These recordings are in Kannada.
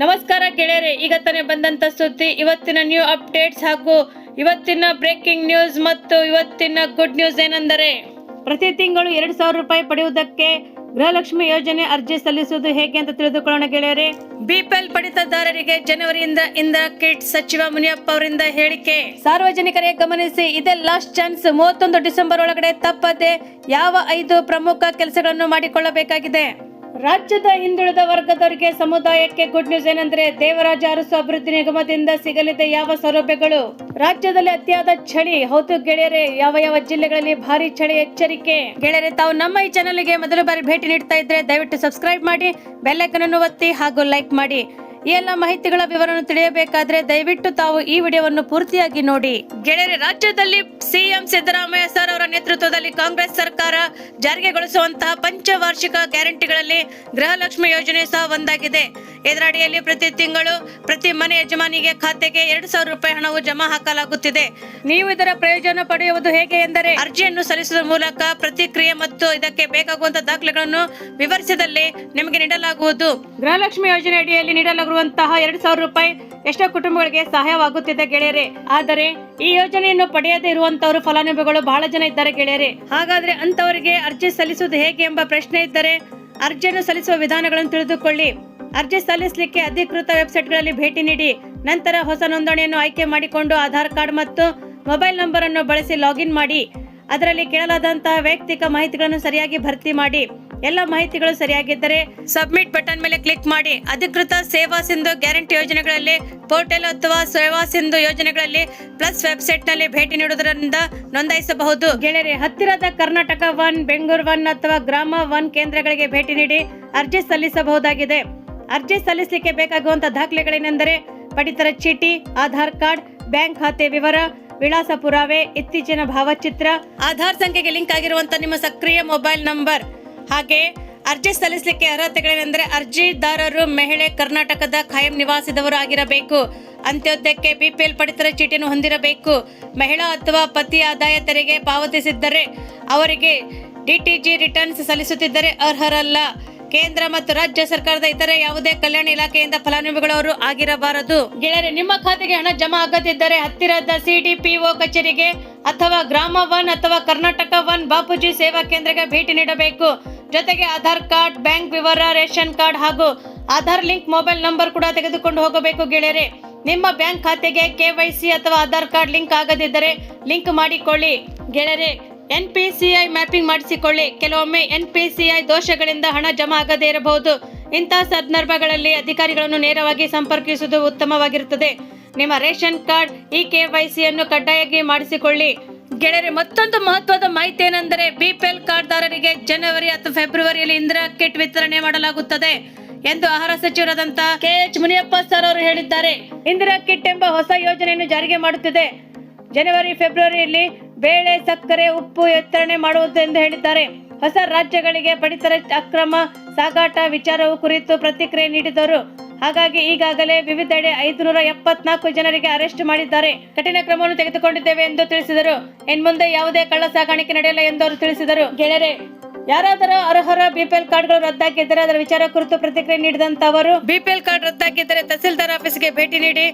ನಮಸ್ಕಾರ ಗೆಳೆಯರೆ ಈಗ ತಾನೇ ಬಂದಂತ ಸುದ್ದಿ. ಇವತ್ತಿನ ನ್ಯೂ ಅಪ್ಡೇಟ್ಸ್ ಹಾಗೂ ಇವತ್ತಿನ ಬ್ರೇಕಿಂಗ್ ನ್ಯೂಸ್ ಮತ್ತು ಇವತ್ತಿನ ಗುಡ್ ನ್ಯೂಸ್ ಏನೆಂದರೆ, ಪ್ರತಿ ತಿಂಗಳು ಎರಡು ಸಾವಿರ ರೂಪಾಯಿ ಪಡೆಯುವುದಕ್ಕೆ ಗೃಹಲಕ್ಷ್ಮಿ ಯೋಜನೆ ಅರ್ಜಿ ಸಲ್ಲಿಸುವುದು ಹೇಗೆ ಅಂತ ತಿಳಿದುಕೊಳ್ಳೋಣ ಗೆಳೆಯರೆ ಬಿಪಿಎಲ್ ಪಡಿತದಾರರಿಗೆ ಜನವರಿಯಿಂದ ಇಂದ ಕಿಟ್ ಸಚಿವ ಮುನಿಯಪ್ಪ ಅವರಿಂದ ಹೇಳಿಕೆ. ಸಾರ್ವಜನಿಕರೇ ಗಮನಿಸಿ, ಇದೇ ಲಾಸ್ಟ್ ಚಾನ್ಸ್ ಮೂವತ್ತೊಂದು ಡಿಸೆಂಬರ್ ಒಳಗಡೆ ತಪ್ಪದೆ ಯಾವ ಐದು ಪ್ರಮುಖ ಕೆಲಸಗಳನ್ನು ಮಾಡಿಕೊಳ್ಳಬೇಕಾಗಿದೆ. ರಾಜ್ಯದ ಹಿಂದುಳಿದ ವರ್ಗದವರಿಗೆ ಸಮುದಾಯಕ್ಕೆ ಗುಡ್ ನ್ಯೂಸ್ ಏನಂದ್ರೆ ದೇವರಾಜ ಅರಸು ಅಭಿವೃದ್ಧಿ ನಿಗಮದಿಂದ ಸಿಗಲಿದೆ ಯಾವ ಸೌಲಭ್ಯಗಳು? ರಾಜ್ಯದಲ್ಲಿ ಅತಿಯಾದ ಚಳಿ, ಹೌದು ಗೆಳೆಯರೆ, ಯಾವ ಯಾವ ಜಿಲ್ಲೆಗಳಲ್ಲಿ ಭಾರಿ ಚಳಿ ಎಚ್ಚರಿಕೆ? ಗೆಳೆಯರೆ, ತಾವು ನಮ್ಮ ಈ ಚಾನಲ್ಗೆ ಮೊದಲ ಬಾರಿ ಭೇಟಿ ನೀಡ್ತಾ ಇದ್ರೆ ದಯವಿಟ್ಟು ಸಬ್ಸ್ಕ್ರೈಬ್ ಮಾಡಿ ಬೆಲ್ಲೈಕನ್ ಅನ್ನು ಒತ್ತಿ ಹಾಗೂ ಲೈಕ್ ಮಾಡಿ. ಈ ಎಲ್ಲ ಮಾಹಿತಿಗಳ ವಿವರವನ್ನು ತಿಳಿಯಬೇಕಾದ್ರೆ ದಯವಿಟ್ಟು ತಾವು ಈ ವಿಡಿಯೋವನ್ನು ಪೂರ್ತಿಯಾಗಿ ನೋಡಿ. ಗೆಳೆಯರೆ, ರಾಜ್ಯದಲ್ಲಿ ಸಿಎಂ ಸಿದ್ದರಾಮಯ್ಯ ಸರ್ ಅವರ ನೇತೃತ್ವದಲ್ಲಿ ಕಾಂಗ್ರೆಸ್ ಸರ್ಕಾರ ಜಾರಿಗೆಗೊಳಿಸುವಂತಹ ಪಂಚವಾರ್ಷಿಕ ಗ್ಯಾರಂಟಿಗಳಲ್ಲಿ ಗೃಹಲಕ್ಷ್ಮಿ ಯೋಜನೆ ಸಹ ಒಂದಾಗಿದೆ. ಇದರಡಿಯಲ್ಲಿ ಪ್ರತಿ ತಿಂಗಳು ಪ್ರತಿ ಮನೆ ಯಜಮಾನಿಗೆ ಖಾತೆಗೆ ಎರಡು ಸಾವಿರ ರೂಪಾಯಿ ಹಣವು ಜಮಾ ಹಾಕಲಾಗುತ್ತಿದೆ. ನೀವು ಇದರ ಪ್ರಯೋಜನ ಪಡೆಯುವುದು ಹೇಗೆ ಎಂದರೆ ಅರ್ಜಿಯನ್ನು ಸಲ್ಲಿಸುವ ಮೂಲಕ ಪ್ರತಿಕ್ರಿಯೆ ಮತ್ತು ಇದಕ್ಕೆ ಬೇಕಾಗುವಂತಹ ದಾಖಲೆಗಳನ್ನು ವಿವರಿಸಿದಲ್ಲಿ ನಿಮಗೆ ನೀಡಲಾಗುವುದು. ಗೃಹಲಕ್ಷ್ಮಿ ಯೋಜನೆ ಅಡಿಯಲ್ಲಿ ನೀಡಲಾಗಿರುವಂತಹ ಎರಡು ಸಾವಿರ ರೂಪಾಯಿ ಎಷ್ಟೋ ಕುಟುಂಬಗಳಿಗೆ ಸಹಾಯವಾಗುತ್ತಿದೆ ಗೆಳೆಯರೆ. ಆದರೆ ಈ ಯೋಜನೆಯನ್ನು ಪಡೆಯದೇ ಇರುವಂತವರು ಫಲಾನುಭವಿಗಳು ಬಹಳ ಜನ ಇದ್ದಾರೆ ಗೆಳೆಯರೆ. ಹಾಗಾದ್ರೆ ಅಂತವರಿಗೆ ಅರ್ಜಿ ಸಲ್ಲಿಸುವುದು ಹೇಗೆ ಎಂಬ ಪ್ರಶ್ನೆ ಇದ್ದರೆ ಅರ್ಜಿಯನ್ನು ಸಲ್ಲಿಸುವ ವಿಧಾನಗಳನ್ನು ತಿಳಿದುಕೊಳ್ಳಿ. ಅರ್ಜಿ ಸಲ್ಲಿಸಲಿಕ್ಕೆ ಅಧಿಕೃತ ವೆಬ್ಸೈಟ್ಗಳಲ್ಲಿ ಭೇಟಿ ನೀಡಿ ನಂತರ ಹೊಸ ನೋಂದಣಿಯನ್ನು ಆಯ್ಕೆ ಮಾಡಿಕೊಂಡು ಆಧಾರ್ ಕಾರ್ಡ್ ಮತ್ತು ಮೊಬೈಲ್ ನಂಬರ್ ಅನ್ನು ಬಳಸಿ ಲಾಗಿನ್ ಮಾಡಿ, ಅದರಲ್ಲಿ ಕೇಳಲಾದಂತಹ ವೈಯಕ್ತಿಕ ಮಾಹಿತಿಗಳನ್ನು ಸರಿಯಾಗಿ ಭರ್ತಿ ಮಾಡಿ, ಎಲ್ಲ ಮಾಹಿತಿಗಳು ಸರಿಯಾಗಿದ್ದರೆ ಸಬ್ಮಿಟ್ ಬಟನ್ ಮೇಲೆ ಕ್ಲಿಕ್ ಮಾಡಿ. ಅಧಿಕೃತ ಸೇವಾ ಸಿಂಧು ಗ್ಯಾರಂಟಿ ಯೋಜನೆಗಳಲ್ಲಿ ಪೋರ್ಟಲ್ ಅಥವಾ ಸೇವಾ ಸಿಂಧು ಯೋಜನೆಗಳಲ್ಲಿ ಪ್ಲಸ್ ವೆಬ್ಸೈಟ್ನಲ್ಲಿ ಭೇಟಿ ನೀಡುವುದರಿಂದ ನೋಂದಾಯಿಸಬಹುದು. ಗೆಳೆಯರೆ, ಹತ್ತಿರದ ಕರ್ನಾಟಕ ಒನ್, ಬೆಂಗಳೂರು ಒನ್ ಅಥವಾ ಗ್ರಾಮ ಒನ್ ಕೇಂದ್ರಗಳಿಗೆ ಭೇಟಿ ನೀಡಿ ಅರ್ಜಿ ಸಲ್ಲಿಸಬಹುದಾಗಿದೆ. ಅರ್ಜಿ ಸಲ್ಲಿಸಲಿಕ್ಕೆ ಬೇಕಾಗುವಂತಹ ದಾಖಲೆಗಳೇನೆಂದರೆ ಪಡಿತರ ಚೀಟಿ, ಆಧಾರ್ ಕಾರ್ಡ್, ಬ್ಯಾಂಕ್ ಖಾತೆ ವಿವರ ವಿಳಾಸ ಪುರಾವೆ ಇತ್ತೀಚಿನ ಭಾವಚಿತ್ರ, ಆಧಾರ್ ಸಂಖ್ಯೆಗೆ ಲಿಂಕ್ ಆಗಿರುವಂತಹ ನಿಮ್ಮ ಸಕ್ರಿಯ ಮೊಬೈಲ್ ನಂಬರ್. ಹಾಗೆ ಅರ್ಜಿ ಸಲ್ಲಿಸಲಿಕ್ಕೆ ಅರ್ಹತೆಗಳೇನೆಂದರೆ ಅರ್ಜಿದಾರರು ಮಹಿಳೆ ಕರ್ನಾಟಕದ ಖಾಯಂ ನಿವಾಸಿದವರು ಆಗಿರಬೇಕು. ಅಂತ್ಯೋದಯಕ್ಕೆ ಬಿಪಿಎಲ್ ಪಡಿತರ ಚೀಟಿಯನ್ನು ಹೊಂದಿರಬೇಕು. ಮಹಿಳಾ ಅಥವಾ ಪತಿ ಆದಾಯ ತೆರಿಗೆ ಪಾವತಿಸಿದ್ದರೆ ಅವರಿಗೆ ಡಿಟಿಜಿ ರಿಟರ್ನ್ಸ್ ಸಲ್ಲಿಸುತ್ತಿದ್ದರೆ ಅರ್ಹರಲ್ಲ. ಕೇಂದ್ರ ಮತ್ತು ರಾಜ್ಯ ಸರ್ಕಾರದ ಇತರೆ ಯಾವುದೇ ಕಲ್ಯಾಣ ಇಲಾಖೆಯಿಂದ ಫಲಾನುಭವಿಗಳವರು ಆಗಿರಬಾರದು. ಗೆಳೆಯರೆ, ನಿಮ್ಮ ಖಾತೆಗೆ ಹಣ ಜಮಾ ಆಗದಿದ್ದರೆ ಹತ್ತಿರದ ಸಿಡಿಪಿಒ ಕಚೇರಿಗೆ ಅಥವಾ ಗ್ರಾಮ ಒನ್ ಅಥವಾ ಕರ್ನಾಟಕ ಒನ್ ಬಾಪೂಜಿ ಸೇವಾ ಕೇಂದ್ರಕ್ಕೆ ಭೇಟಿ ನೀಡಬೇಕು. ಜೊತೆಗೆ ಆಧಾರ್ ಕಾರ್ಡ್, ಬ್ಯಾಂಕ್ ವಿವರ, ರೇಷನ್ ಕಾರ್ಡ್ ಹಾಗೂ ಆಧಾರ್ ಲಿಂಕ್ ಮೊಬೈಲ್ ನಂಬರ್ ಕೂಡ ತೆಗೆದುಕೊಂಡು ಹೋಗಬೇಕು ಗೆಳೆಯರೆ. ನಿಮ್ಮ ಬ್ಯಾಂಕ್ ಖಾತೆಗೆ ಕೆವೈಸಿ ಅಥವಾ ಆಧಾರ್ ಕಾರ್ಡ್ ಲಿಂಕ್ ಆಗದಿದ್ದರೆ ಲಿಂಕ್ ಮಾಡಿಕೊಳ್ಳಿ. ಗೆಳೆಯರೆ N P C I mapping ಮಾಡಿಸಿಕೊಳ್ಳಿ. ಕೆಲವೊಮ್ಮೆ ಎನ್ ಪಿ ಸಿ ಐ ದೋಷಗಳಿಂದ ಹಣ ಜಮಾ ಆಗದೇ ಇರಬಹುದು. ಇಂತಹ ಸಂದರ್ಭಗಳಲ್ಲಿ ಅಧಿಕಾರಿಗಳನ್ನು ನೇರವಾಗಿ ಸಂಪರ್ಕಿಸುವುದು ಉತ್ತಮವಾಗಿರುತ್ತದೆ. ನಿಮ್ಮ ರೇಷನ್ ಕಾರ್ಡ್ ಇ ಕೆ ಅನ್ನು ಕಡ್ಡಾಯವಾಗಿ ಮಾಡಿಸಿಕೊಳ್ಳಿ. ಗೆಳೆಯರೆ, ಮತ್ತೊಂದು ಮಹತ್ವದ ಮಾಹಿತಿ ಏನೆಂದರೆ ಬಿಪಿಎಲ್ ಕಾರ್ಡ್ದಾರರಿಗೆ ಜನವರಿ ಅಥವಾ ಫೆಬ್ರವರಿಯಲ್ಲಿ ಇಂದಿರಾ ಕಿಟ್ ವಿತರಣೆ ಮಾಡಲಾಗುತ್ತದೆ ಎಂದು ಆಹಾರ ಸಚಿವರಾದಂತಹ ಕೆ ಎಚ್ ಮುನಿಯಪ್ಪ ಸರ್ ಅವರು ಹೇಳಿದ್ದಾರೆ. ಇಂದಿರಾ ಕಿಟ್ ಎಂಬ ಹೊಸ ಯೋಜನೆಯನ್ನು ಜಾರಿಗೆ ಮಾಡುತ್ತಿದೆ. ಜನವರಿ, ಫೆಬ್ರವರಿಯಲ್ಲಿ ಬೇಳೆ ಸಕ್ಕರೆ, ಉಪ್ಪು ಎತ್ತರಣೆ ಮಾಡುವುದು ಎಂದು ಹೇಳಿದ್ದಾರೆ. ಹೊಸ ರಾಜ್ಯಗಳಿಗೆ ಪಡಿತರ ಅಕ್ರಮ ಸಾಗಾಟ ವಿಚಾರವು ಕುರಿತು ಪ್ರತಿಕ್ರಿಯೆ ನೀಡಿದರು. ಹಾಗಾಗಿ ಈಗಾಗಲೇ ವಿವಿಧೆಡೆ ಐದುನೂರ ಎಪ್ಪತ್ನಾಲ್ಕು ಜನರಿಗೆ ಅರೆಸ್ಟ್ ಮಾಡಿದ್ದಾರೆ. ಕಠಿಣ ಕ್ರಮವನ್ನು ತೆಗೆದುಕೊಂಡಿದ್ದೇವೆ ಎಂದು ತಿಳಿಸಿದರು. ಇನ್ಮುಂದೆ ಯಾವುದೇ ಕಳ್ಳ ಸಾಗಾಣಿಕೆ ನಡೆಯಲ್ಲ ಎಂದು ಅವರು ತಿಳಿಸಿದರು. ಗೆಳೆಯರೆ, ಯಾರಾದರೂ ಅರ್ಹರ ಬಿಪಿಎಲ್ ಕಾರ್ಡ್ಗಳು ರದ್ದಾಗಿದ್ದರೆ ಅದರ ವಿಚಾರ ಕುರಿತು ಪ್ರತಿಕ್ರಿಯೆ ನೀಡಿದಂತ ಅವರು ಬಿಪಿಎಲ್ ಕಾರ್ಡ್ ರದ್ದಾಗಿದ್ದರೆ ತಹಸೀಲ್ದಾರ್ ಆಫೀಸ್ಗೆ ಭೇಟಿ ನೀಡಿ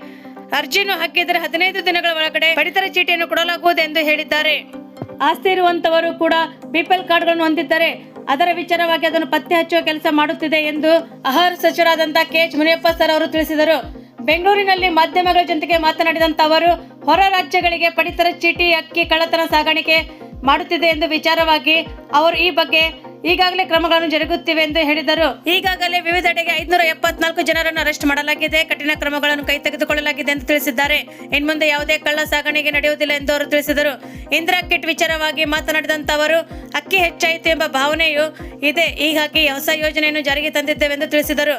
ಅರ್ಜಿಯನ್ನು ಹಾಕಿದರೆ ಹದಿನೈದು ದಿನಗಳ ಒಳಗಡೆ ಪಡಿತರ ಚೀಟಿಯನ್ನು ಕೊಡಲಾಗುವುದು ಎಂದು ಹೇಳಿದ್ದಾರೆ. ಆಸ್ತಿ ಇರುವಂತವರು ಕೂಡ ಬಿಪಿಎಲ್ ಕಾರ್ಡ್ಗಳನ್ನು ಹೊಂದಿದ್ದಾರೆ ಅದರ ವಿಚಾರವಾಗಿ ಅದನ್ನು ಪತ್ತೆ ಹಚ್ಚುವ ಕೆಲಸ ಮಾಡುತ್ತಿದೆ ಎಂದು ಆಹಾರ ಸಚಿವರಾದಂತಹ ಕೆ. ಎಚ್. ಮುನಿಯಪ್ಪ ಸರ್ ಅವರು ತಿಳಿಸಿದರು. ಬೆಂಗಳೂರಿನಲ್ಲಿ ಮಾಧ್ಯಮಗಳ ಜೊತೆಗೆ ಮಾತನಾಡಿದಂತ ಅವರು, ಹೊರ ರಾಜ್ಯಗಳಿಗೆ ಪಡಿತರ ಚೀಟಿ ಅಕ್ಕಿ ಕಳ್ಳತನ ಸಾಗಾಣಿಕೆ ಮಾಡುತ್ತಿದೆ ಎಂದು ವಿಚಾರವಾಗಿ ಅವರು ಈ ಬಗ್ಗೆ ಈಗಾಗಲೇ ಕ್ರಮಗಳನ್ನು ಜರುಗುತ್ತಿವೆ ಎಂದು ಹೇಳಿದರು. ಈಗಾಗಲೇ ವಿವಿಧೆಡೆಗೆ ಐದುನೂರ ಎಪ್ಪತ್ನಾಲ್ಕು ಜನರನ್ನು ಅರೆಸ್ಟ್ ಮಾಡಲಾಗಿದೆ. ಕಠಿಣ ಕ್ರಮಗಳನ್ನು ಕೈ ತೆಗೆದುಕೊಳ್ಳಲಾಗಿದೆ ಎಂದು ತಿಳಿಸಿದ್ದಾರೆ. ಇನ್ಮುಂದೆ ಯಾವುದೇ ಕಳ್ಳ ಸಾಗಣೆಗೆ ನಡೆಯುವುದಿಲ್ಲ ಎಂದು ಅವರು ತಿಳಿಸಿದರು. ಇಂದಿರಾ ಕಿಟ್ ವಿಚಾರವಾಗಿ ಮಾತನಾಡಿದಂತ ಅವರು ಅಕ್ಕಿ ಹೆಚ್ಚಾಯಿತು ಎಂಬ ಭಾವನೆಯು ಇದೆ. ಹೀಗಾಗಿ ಹೊಸ ಯೋಜನೆಯನ್ನು ಜಾರಿಗೆ ತಂದಿದ್ದೇವೆ ಎಂದು ತಿಳಿಸಿದರು.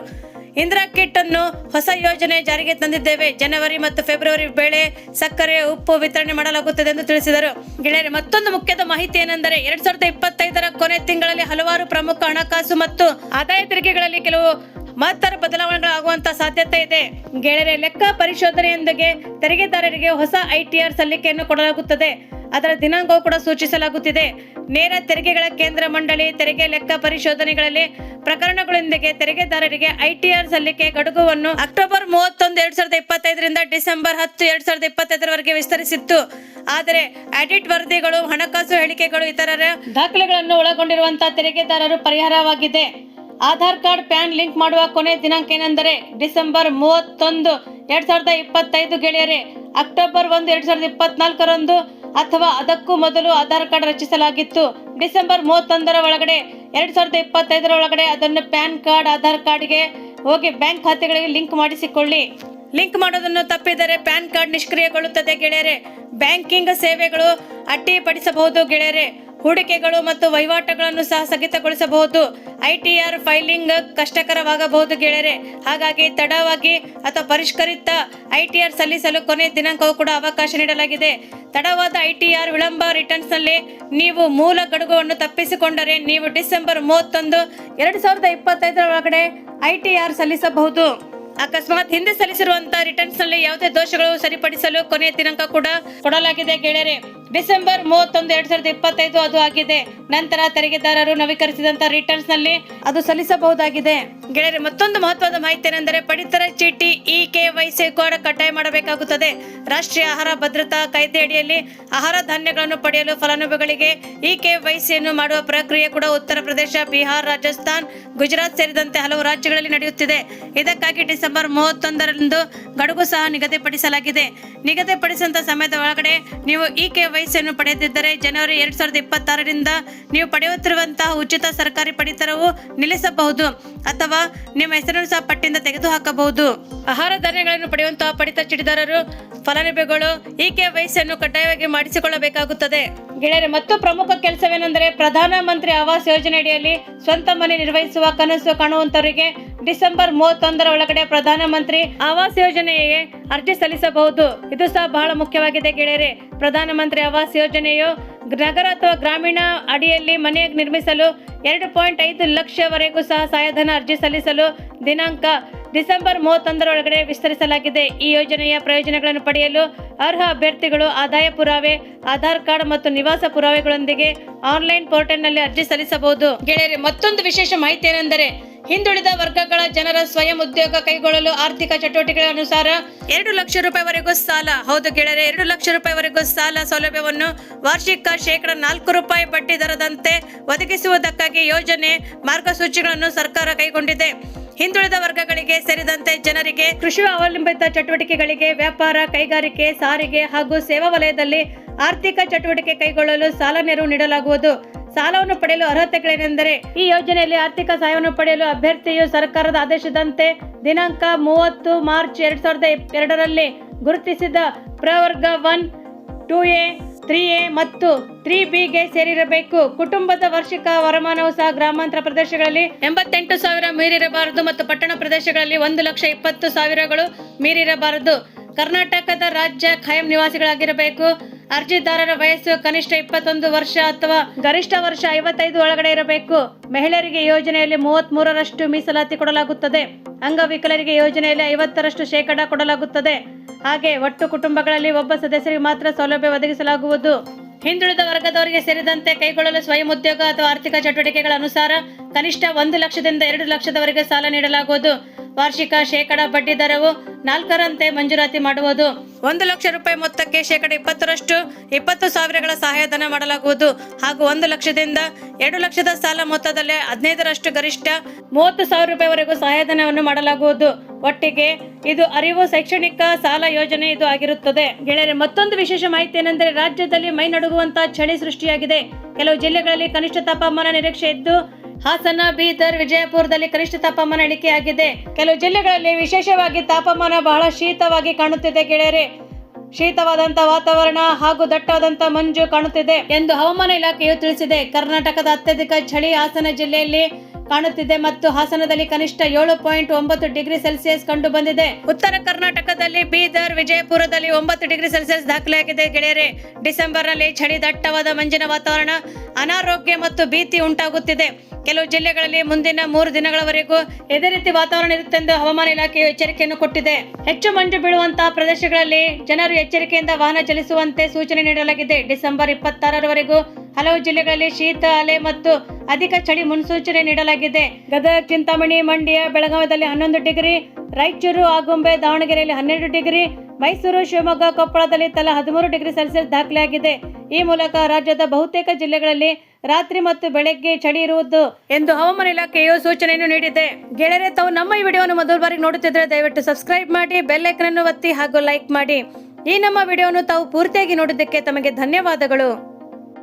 ಇಂದಿರಾ ಕಿಟ್ ಅನ್ನು ಹೊಸ ಯೋಜನೆ ಜಾರಿಗೆ ತಂದಿದ್ದೇವೆ. ಜನವರಿ ಮತ್ತು ಫೆಬ್ರವರಿ ವೇಳೆ ಸಕ್ಕರೆ ಉಪ್ಪು ವಿತರಣೆ ಮಾಡಲಾಗುತ್ತದೆ ಎಂದು ತಿಳಿಸಿದರು. ಗೆಳೆಯರೆ, ಮತ್ತೊಂದು ಮುಖ್ಯದ ಮಾಹಿತಿ ಏನೆಂದರೆ, ಎರಡ್ ಸಾವಿರದ ಇಪ್ಪತ್ತೈದರ ಕೊನೆ ತಿಂಗಳಲ್ಲಿ ಹಲವಾರು ಪ್ರಮುಖ ಹಣಕಾಸು ಮತ್ತು ಆದಾಯ ತೆರಿಗೆಗಳಲ್ಲಿ ಕೆಲವು ಮಹತ್ತರ ಬದಲಾವಣೆಗಳಾಗುವಂತ ಸಾಧ್ಯತೆ ಇದೆ. ಗೆಳೆಯರೆ ಲೆಕ್ಕ ಪರಿಶೋಧನೆಯೊಂದಿಗೆ ತೆರಿಗೆದಾರರಿಗೆ ಹೊಸ ಐಟಿಆರ್ ಸಲ್ಲಿಕೆಯನ್ನು ಕೊಡಲಾಗುತ್ತದೆ. ಅದರ ದಿನಾಂಕವು ಕೂಡ ಸೂಚಿಸಲಾಗುತ್ತಿದೆ. ನೇರ ತೆರಿಗೆಗಳ ಕೇಂದ್ರ ಮಂಡಳಿ ತೆರಿಗೆ ಲೆಕ್ಕ ಪರಿಶೋಧನೆಗಳಲ್ಲಿ ಪ್ರಕರಣಗಳೊಂದಿಗೆ ತೆರಿಗೆದಾರರಿಗೆ ಐಟಿಆರ್ ಸಲ್ಲಿಕೆ ಗಡುಗುವನ್ನು ಅಕ್ಟೋಬರ್ ಮೂವತ್ತೊಂದು, ಎರಡ್ ಸಾವಿರದ ಇಪ್ಪತ್ತೈದರಿಂದ ಡಿಸೆಂಬರ್ ಹತ್ತು, ಎರಡ್ ಸಾವಿರದ ಇಪ್ಪತ್ತೈದರವರೆಗೆ ವಿಸ್ತರಿಸಿತ್ತು. ಆದರೆ ಆಡಿಟ್ ವರದಿಗಳು, ಹಣಕಾಸು ಹೇಳಿಕೆಗಳು ಇತರರ ದಾಖಲೆಗಳನ್ನು ಒಳಗೊಂಡಿರುವಂತಹ ತೆರಿಗೆದಾರರು ಪರಿಹಾರವಾಗಿದೆ. ಆಧಾರ್ ಕಾರ್ಡ್, ಪ್ಯಾನ್ ಲಿಂಕ್ ಮಾಡುವ ಕೊನೆ ದಿನಾಂಕ ಏನೆಂದರೆ ಡಿಸೆಂಬರ್ ಮೂವತ್ತೊಂದು, ಎರಡ್ ಸಾವಿರದ ಇಪ್ಪತ್ತೈದು ಗೆಳೆಯರೆ, ಅಕ್ಟೋಬರ್ ಒಂದು, ಎರಡ್ ಸಾವಿರದ ಇಪ್ಪತ್ನಾಲ್ಕರಂದು ಅಥವಾ ಅದಕ್ಕೂ ಮೊದಲು ಆಧಾರ್ ಕಾರ್ಡ್ ರಚಿಸಲಾಗಿತ್ತು. ಡಿಸೆಂಬರ್ ಮೂವತ್ತೊಂದರ ಒಳಗಡೆ, ಎರಡ್ ಸಾವಿರದ ಇಪ್ಪತ್ತೈದರ ಒಳಗಡೆ ಅದನ್ನು ಪ್ಯಾನ್ ಕಾರ್ಡ್, ಆಧಾರ್ ಕಾರ್ಡ್ಗೆ ಹೋಗಿ ಬ್ಯಾಂಕ್ ಖಾತೆಗಳಿಗೆ ಲಿಂಕ್ ಮಾಡಿಸಿಕೊಳ್ಳಿ. ಲಿಂಕ್ ಮಾಡೋದನ್ನು ತಪ್ಪಿದರೆ ಪ್ಯಾನ್ ಕಾರ್ಡ್ ನಿಷ್ಕ್ರಿಯಗೊಳ್ಳುತ್ತದೆ ಗೆಳೆಯರೆ. ಬ್ಯಾಂಕಿಂಗ್ ಸೇವೆಗಳು ಅಡ್ಡಿಪಡಿಸಬಹುದು ಗೆಳೆಯರೆ. ಹೂಡಿಕೆಗಳು ಮತ್ತು ವಹಿವಾಟುಗಳನ್ನು ಸಹ ಸ್ಥಗಿತಗೊಳಿಸಬಹುದು. ಐಟಿಆರ್ ಫೈಲಿಂಗ್ ಕಷ್ಟಕರವಾಗಬಹುದು ಗೆಳೆಯರೆ. ಹಾಗಾಗಿ ತಡವಾಗಿ ಅಥವಾ ಪರಿಷ್ಕರಿತ ಐಟಿಆರ್ ಸಲ್ಲಿಸಲು ಕೊನೆ ದಿನಾಂಕವು ಕೂಡ ಅವಕಾಶ ನೀಡಲಾಗಿದೆ. ತಡವಾದ ಐಟಿಆರ್ ವಿಳಂಬ ರಿಟರ್ನ್ಸ್ನಲ್ಲಿ ನೀವು ಮೂಲ ಗಡುವನ್ನು ತಪ್ಪಿಸಿಕೊಂಡರೆ ನೀವು ಡಿಸೆಂಬರ್ ಮೂವತ್ತೊಂದು ಎರಡು ಸಾವಿರದ ಇಪ್ಪತ್ತೈದರ ಒಳಗಡೆ ಐಟಿಆರ್ ಸಲ್ಲಿಸಬಹುದು. ಅಕಸ್ಮಾತ್ ಹಿಂದೆ ಸಲ್ಲಿಸಿರುವಂತಹ ರಿಟರ್ನ್ಸ್ನಲ್ಲಿ ಯಾವುದೇ ದೋಷಗಳು ಸರಿಪಡಿಸಲು ಕೊನೆಯ ದಿನಾಂಕ ಕೂಡ ಕೊಡಲಾಗಿದೆ ಗೆಳೆಯರೆ. ಡಿಸೆಂಬರ್ ಮೂವತ್ತೊಂದು, ಎರಡ್ ಸಾವಿರದ ಇಪ್ಪತ್ತೈದು ಅದು ಆಗಿದೆ. ನಂತರ ತೆರಿಗೆದಾರರು ನವೀಕರಿಸಿದಂತ ರಿಟರ್ನ್ಸ್ನಲ್ಲಿ ಅದು ಸಲ್ಲಿಸಬಹುದಾಗಿದೆ. ಗೆಳೆಯರೆ, ಮತ್ತೊಂದು ಮಹತ್ವದ ಮಾಹಿತಿ ಏನೆಂದರೆ ಪಡಿತರ ಚೀಟಿ ಇ ಕೆ ವೈಸಿ ಕೂಡ ಕಡ್ಡಾಯ ಮಾಡಬೇಕಾಗುತ್ತದೆ. ರಾಷ್ಟ್ರೀಯ ಆಹಾರ ಭದ್ರತಾ ಕಾಯ್ದೆ ಅಡಿಯಲ್ಲಿ ಆಹಾರ ಧಾನ್ಯಗಳನ್ನು ಪಡೆಯಲು ಫಲಾನುಭವಿಗಳಿಗೆ ಇ ಕೆ ವೈಸಿಯನ್ನು ಮಾಡುವ ಪ್ರಕ್ರಿಯೆ ಕೂಡ ಉತ್ತರ ಪ್ರದೇಶ, ಬಿಹಾರ್, ರಾಜಸ್ಥಾನ್, ಗುಜರಾತ್ ಸೇರಿದಂತೆ ಹಲವು ರಾಜ್ಯಗಳಲ್ಲಿ ನಡೆಯುತ್ತಿದೆ. ಇದಕ್ಕಾಗಿ ಡಿಸೆಂಬರ್ ಮೂವತ್ತೊಂದರಂದು ಗಡುವು ಸಹ ನಿಗದಿಪಡಿಸಲಾಗಿದೆ. ನಿಗದಿಪಡಿಸಿದಂತ ಸಮಯದ ಒಳಗಡೆ ನೀವು ಇ ಕೆ ವೈಸಿಯನ್ನು ಪಡೆಯದಿದ್ದರೆ ಜನವರಿ ಎರಡ್ ಸಾವಿರದ ಇಪ್ಪತ್ತಾರರಿಂದ ನೀವು ಪಡೆಯುತ್ತಿರುವಂತಹ ಉಚಿತ ಸರ್ಕಾರಿ ಪಡಿತರವು ನಿಲ್ಲಿಸಬಹುದು ಅಥವಾ ನಿಮ್ಮ ಹೆಸರನ್ನು ಸಹ ಪಟ್ಟಿಯಿಂದ ತೆಗೆದುಹಾಕಬಹುದು. ಆಹಾರ ಧಾನ್ಯಗಳನ್ನು ಪಡೆಯುವಂತಹ ಪಡಿತ ಚೀಟಿದಾರರು ಫಲಾನುಭವಿಗಳು ಈಕೆ ವಯಸ್ಸನ್ನು ಕಡ್ಡಾಯವಾಗಿ ಮಾಡಿಸಿಕೊಳ್ಳಬೇಕಾಗುತ್ತದೆ. ಗೆಳೆಯರೆ, ಮತ್ತು ಪ್ರಮುಖ ಕೆಲಸವೇನೆಂದರೆ ಪ್ರಧಾನ ಮಂತ್ರಿ ಆವಾಸ್ ಯೋಜನೆ ಅಡಿಯಲ್ಲಿ ಸ್ವಂತ ಮನೆ ನಿರ್ವಹಿಸುವ ಕನಸು ಕಾಣುವಂತವರಿಗೆ ಡಿಸೆಂಬರ್ ಮೂವತ್ತೊಂದರ ಒಳಗಡೆ ಪ್ರಧಾನಮಂತ್ರಿ ಆವಾಸ್ ಯೋಜನೆಗೆ ಅರ್ಜಿ ಸಲ್ಲಿಸಬಹುದು. ಇದು ಸಹ ಬಹಳ ಮುಖ್ಯವಾಗಿದೆ ಗೆಳೆಯರೆ. ಪ್ರಧಾನಮಂತ್ರಿ ಆವಾಸ್ ಯೋಜನೆಯು ನಗರ ಅಥವಾ ಗ್ರಾಮೀಣ ಅಡಿಯಲ್ಲಿ ಮನೆ ನಿರ್ಮಿಸಲು ಎರಡು ಪಾಯಿಂಟ್ ಐದು ಲಕ್ಷವರೆಗೂ ಸಹ ಸಹಾಯಧನ ಅರ್ಜಿ ಸಲ್ಲಿಸಲು ದಿನಾಂಕ ಡಿಸೆಂಬರ್ ಮೂವತ್ತೊಂದರೊಳಗಡೆ ವಿಸ್ತರಿಸಲಾಗಿದೆ. ಈ ಯೋಜನೆಯ ಪ್ರಯೋಜನಗಳನ್ನು ಪಡೆಯಲು ಅರ್ಹ ಅಭ್ಯರ್ಥಿಗಳು ಆದಾಯ ಪುರಾವೆ, ಆಧಾರ್ ಕಾರ್ಡ್ ಮತ್ತು ನಿವಾಸ ಪುರಾವೆಗಳೊಂದಿಗೆ ಆನ್ಲೈನ್ ಪೋರ್ಟಲ್ನಲ್ಲಿ ಅರ್ಜಿ ಸಲ್ಲಿಸಬಹುದು. ಗೆಳೆಯರೆ, ಮತ್ತೊಂದು ವಿಶೇಷ ಮಾಹಿತಿ ಏನೆಂದರೆ ಹಿಂದುಳಿದ ವರ್ಗಗಳ ಜನರ ಸ್ವಯಂ ಉದ್ಯೋಗ ಕೈಗೊಳ್ಳಲು ಆರ್ಥಿಕ ಚಟುವಟಿಕೆಗಳ ಅನುಸಾರ ಎರಡು ಲಕ್ಷ ರೂಪಾಯಿವರೆಗೂ ಸಾಲ, ಹೌದು ಗೆಳೆಯರೆ, ಎರಡು ಲಕ್ಷ ರೂಪಾಯಿವರೆಗೂ ಸಾಲ ಸೌಲಭ್ಯವನ್ನು ವಾರ್ಷಿಕ ಶೇಕಡ ನಾಲ್ಕು ರೂಪಾಯಿ ಬಡ್ಡಿ ದರದಂತೆ ಒದಗಿಸುವುದಕ್ಕಾಗಿ ಯೋಜನೆ ಮಾರ್ಗಸೂಚಿಗಳನ್ನು ಸರ್ಕಾರ ಕೈಗೊಂಡಿದೆ. ಹಿಂದುಳಿದ ವರ್ಗಗಳಿಗೆ ಸೇರಿದಂತೆ ಜನರಿಗೆ ಕೃಷಿ ಅವಲಂಬಿತ ಚಟುವಟಿಕೆಗಳಿಗೆ ವ್ಯಾಪಾರ, ಕೈಗಾರಿಕೆ, ಸಾರಿಗೆ ಹಾಗೂ ಸೇವಾ ವಲಯದಲ್ಲಿ ಆರ್ಥಿಕ ಚಟುವಟಿಕೆ ಕೈಗೊಳ್ಳಲು ಸಾಲ ನೆರವು ನೀಡಲಾಗುವುದು. ಸಾಲವನ್ನು ಪಡೆಯಲು ಅರ್ಹತೆಗಳೇನೆಂದರೆ ಈ ಯೋಜನೆಯಲ್ಲಿ ಆರ್ಥಿಕ ಸಹಾಯವನ್ನು ಪಡೆಯಲು ಅಭ್ಯರ್ಥಿಯು ಸರ್ಕಾರದ ಆದೇಶದಂತೆ ದಿನಾಂಕ ಮೂವತ್ತು ಮಾರ್ಚ್ ಎರಡ್ ಸಾವಿರದ ಎರಡರಲ್ಲಿ ಗುರುತಿಸಿದ ಪ್ರವರ್ಗ one, two A three A ಮತ್ತು ತ್ರೀ ಬಿಗೆ ಸೇರಿರಬೇಕು. ಕುಟುಂಬದ ವಾರ್ಷಿಕ ವರಮಾನವು ಸಹ ಗ್ರಾಮಾಂತರ ಪ್ರದೇಶಗಳಲ್ಲಿ ಎಂಬತ್ತೆಂಟು ಸಾವಿರ ಮೀರಿರಬಾರದು ಮತ್ತು ಪಟ್ಟಣ ಪ್ರದೇಶಗಳಲ್ಲಿ ಒಂದು ಲಕ್ಷ ಇಪ್ಪತ್ತು ಸಾವಿರಗಳು ಮೀರಿರಬಾರದು. ಕರ್ನಾಟಕದ ರಾಜ್ಯ ಖಾಯಂ ನಿವಾಸಿಗಳಾಗಿರಬೇಕು. ಅರ್ಜಿದಾರರ ವಯಸ್ಸು ಕನಿಷ್ಠ ಇಪ್ಪತ್ತೊಂದು ವರ್ಷ ಅಥವಾ ಗರಿಷ್ಠ ವರ್ಷ ಐವತ್ತೈದು ಒಳಗಡೆ ಇರಬೇಕು. ಮಹಿಳೆಯರಿಗೆ ಯೋಜನೆಯಲ್ಲಿ ಮೂವತ್ತ್ ಮೂರರಷ್ಟು ಮೀಸಲಾತಿ ಕೊಡಲಾಗುತ್ತದೆ. ಅಂಗವಿಕಲರಿಗೆ ಯೋಜನೆಯಲ್ಲಿ ಐವತ್ತರಷ್ಟು ಶೇಕಡಾ ಕೊಡಲಾಗುತ್ತದೆ. ಹಾಗೆ ಒಟ್ಟು ಕುಟುಂಬಗಳಲ್ಲಿ ಒಬ್ಬ ಸದಸ್ಯರಿಗೆ ಮಾತ್ರ ಸೌಲಭ್ಯ ಒದಗಿಸಲಾಗುವುದು. ಹಿಂದುಳಿದ ವರ್ಗದವರಿಗೆ ಸೇರಿದಂತೆ ಕೈಗೊಳ್ಳಲು ಸ್ವಯಂ ಉದ್ಯೋಗ ಅಥವಾ ಆರ್ಥಿಕ ಚಟುವಟಿಕೆಗಳ ಅನುಸಾರ ಕನಿಷ್ಠ ಒಂದು ಲಕ್ಷದಿಂದ ಎರಡು ಲಕ್ಷದವರೆಗೆ ಸಾಲ ನೀಡಲಾಗುವುದು. ವಾರ್ಷಿಕ ಶೇಕಡ ಬಡ್ಡಿ ದರವು ನಾಲ್ಕರಂತೆ ಮಂಜೂರಾತಿ ಮಾಡುವುದು. ಒಂದು ಲಕ್ಷ ರೂಪಾಯಿ ಮೊತ್ತಕ್ಕೆ ಶೇಕಡ ಇಪ್ಪತ್ತರಷ್ಟು ಇಪ್ಪತ್ತು ಸಾವಿರಗಳ ಸಹಾಯಧನ ಮಾಡಲಾಗುವುದು. ಹಾಗೂ ಒಂದು ಲಕ್ಷದಿಂದ ಎರಡು ಲಕ್ಷದ ಸಾಲ ಮೊತ್ತದಲ್ಲಿ ಹದಿನೈದರಷ್ಟು ಗರಿಷ್ಠ ಮೂವತ್ತು ಸಾವಿರ ರೂಪಾಯಿವರೆಗೂ ಸಹಾಯಧನವನ್ನು ಮಾಡಲಾಗುವುದು. ಒಟ್ಟಿಗೆ ಇದು ಅರಿವು ಶೈಕ್ಷಣಿಕ ಸಾಲ ಯೋಜನೆ ಇದು ಆಗಿರುತ್ತದೆ. ಗೆಳೆಯರೆ, ಮತ್ತೊಂದು ವಿಶೇಷ ಮಾಹಿತಿ ಏನೆಂದರೆ ರಾಜ್ಯದಲ್ಲಿ ಮೈ ನಡುಗುವಂತಹ ಚಳಿ ಸೃಷ್ಟಿಯಾಗಿದೆ. ಕೆಲವು ಜಿಲ್ಲೆಗಳಲ್ಲಿ ಕನಿಷ್ಠ ತಾಪಮಾನ ನಿರೀಕ್ಷೆ ಇದ್ದು ಹಾಸನ, ಬೀದರ್, ವಿಜಯಪುರದಲ್ಲಿ ಕನಿಷ್ಠ ತಾಪಮಾನ ಇಳಿಕೆಯಾಗಿದೆ. ಕೆಲವು ಜಿಲ್ಲೆಗಳಲ್ಲಿ ವಿಶೇಷವಾಗಿ ತಾಪಮಾನ ಬಹಳ ಶೀತವಾಗಿ ಕಾಣುತ್ತಿದೆ ಗೆಳೆಯರೆ. ಶೀತವಾದಂತ ವಾತಾವರಣ ಹಾಗೂ ದಟ್ಟವಾದಂಥ ಮಂಜು ಕಾಣುತ್ತಿದೆ ಎಂದು ಹವಾಮಾನ ಇಲಾಖೆಯು ತಿಳಿಸಿದೆ. ಕರ್ನಾಟಕದ ಅತ್ಯಧಿಕ ಚಳಿ ಹಾಸನ ಜಿಲ್ಲೆಯಲ್ಲಿ ಕಾಣುತ್ತಿದೆ ಮತ್ತು ಹಾಸನದಲ್ಲಿ ಕನಿಷ್ಠ ಏಳು ಪಾಯಿಂಟ್ ಒಂಬತ್ತು ಡಿಗ್ರಿ ಸೆಲ್ಸಿಯಸ್ ಕಂಡು ಬಂದಿದೆ. ಉತ್ತರ ಕರ್ನಾಟಕದಲ್ಲಿ ಬೀದರ್, ವಿಜಯಪುರದಲ್ಲಿ ಒಂಬತ್ತು ಡಿಗ್ರಿ ಸೆಲ್ಸಿಯಸ್ ದಾಖಲಾಗಿದೆ ಗೆಳೆಯರೆ. ಡಿಸೆಂಬರ್ನಲ್ಲಿ ಚಳಿ ದಟ್ಟವಾದ ಮಂಜಿನ ವಾತಾವರಣ, ಅನಾರೋಗ್ಯ ಮತ್ತು ಭೀತಿ ಉಂಟಾಗುತ್ತಿದೆ. ಕೆಲವು ಜಿಲ್ಲೆಗಳಲ್ಲಿ ಮುಂದಿನ ಮೂರು ದಿನಗಳವರೆಗೂ ಇದೇ ರೀತಿ ವಾತಾವರಣ ಇರುತ್ತೆ ಎಂದು ಹವಾಮಾನ ಇಲಾಖೆಯು ಎಚ್ಚರಿಕೆಯನ್ನು ಕೊಟ್ಟಿದೆ. ಹೆಚ್ಚು ಮಂಜು ಬೀಳುವಂತಹ ಪ್ರದೇಶಗಳಲ್ಲಿ ಜನರು ಎಚ್ಚರಿಕೆಯಿಂದ ವಾಹನ ಚಲಿಸುವಂತೆ ಸೂಚನೆ ನೀಡಲಾಗಿದೆ. ಡಿಸೆಂಬರ್ ಇಪ್ಪತ್ತಾರರವರೆಗೂ ಹಲವು ಜಿಲ್ಲೆಗಳಲ್ಲಿ ಶೀತ, ಅಲೆ ಮತ್ತು ಅಧಿಕ ಚಳಿ ಮುನ್ಸೂಚನೆ ನೀಡಲಾಗಿದೆ. ಗದಗ, ಚಿಂತಾಮಣಿ, ಮಂಡ್ಯ, ಬೆಳಗಾವಿಯಲ್ಲಿ ಹನ್ನೊಂದು ಡಿಗ್ರಿ, ರಾಯಚೂರು ಆಗುಂಬೆ ದಾವಣಗೆರೆಯಲ್ಲಿ ಹನ್ನೆರಡು ಡಿಗ್ರಿ, ಮೈಸೂರು, ಶಿವಮೊಗ್ಗ, ಕೊಪ್ಪಳದಲ್ಲಿ ತಲಾ ಹದಿಮೂರು ಡಿಗ್ರಿ ಸೆಲ್ಸಿಯಸ್ ದಾಖಲಾಗಿದೆ ಈ ಮೂಲಕ ರಾಜ್ಯದ ಬಹುತೇಕ ಜಿಲ್ಲೆಗಳಲ್ಲಿ ರಾತ್ರಿ ಮತ್ತು ಬೆಳಗ್ಗೆ ಚಳಿ ಇರುವುದು ಎಂದು ಹವಾಮಾನ ಇಲಾಖೆಯು ಸೂಚನೆಯನ್ನು ನೀಡಿದೆ. ಗೆಳೆಯರೆ, ತಾವು ನಮ್ಮ ಈ ವಿಡಿಯೋವನ್ನು ಮೊದಲ ಬಾರಿಗೆ ನೋಡುತ್ತಿದ್ದರೆ ದಯವಿಟ್ಟು ಸಬ್ಸ್ಕ್ರೈಬ್ ಮಾಡಿ, ಬೆಲ್ ಅನ್ನು ಒತ್ತಿ ಹಾಗೂ ಲೈಕ್ ಮಾಡಿ. ಈ ನಮ್ಮ ವಿಡಿಯೋವನ್ನು ತಾವು ಪೂರ್ತಿಯಾಗಿ ನೋಡಿದ್ದಕ್ಕೆ ತಮಗೆ ಧನ್ಯವಾದಗಳು.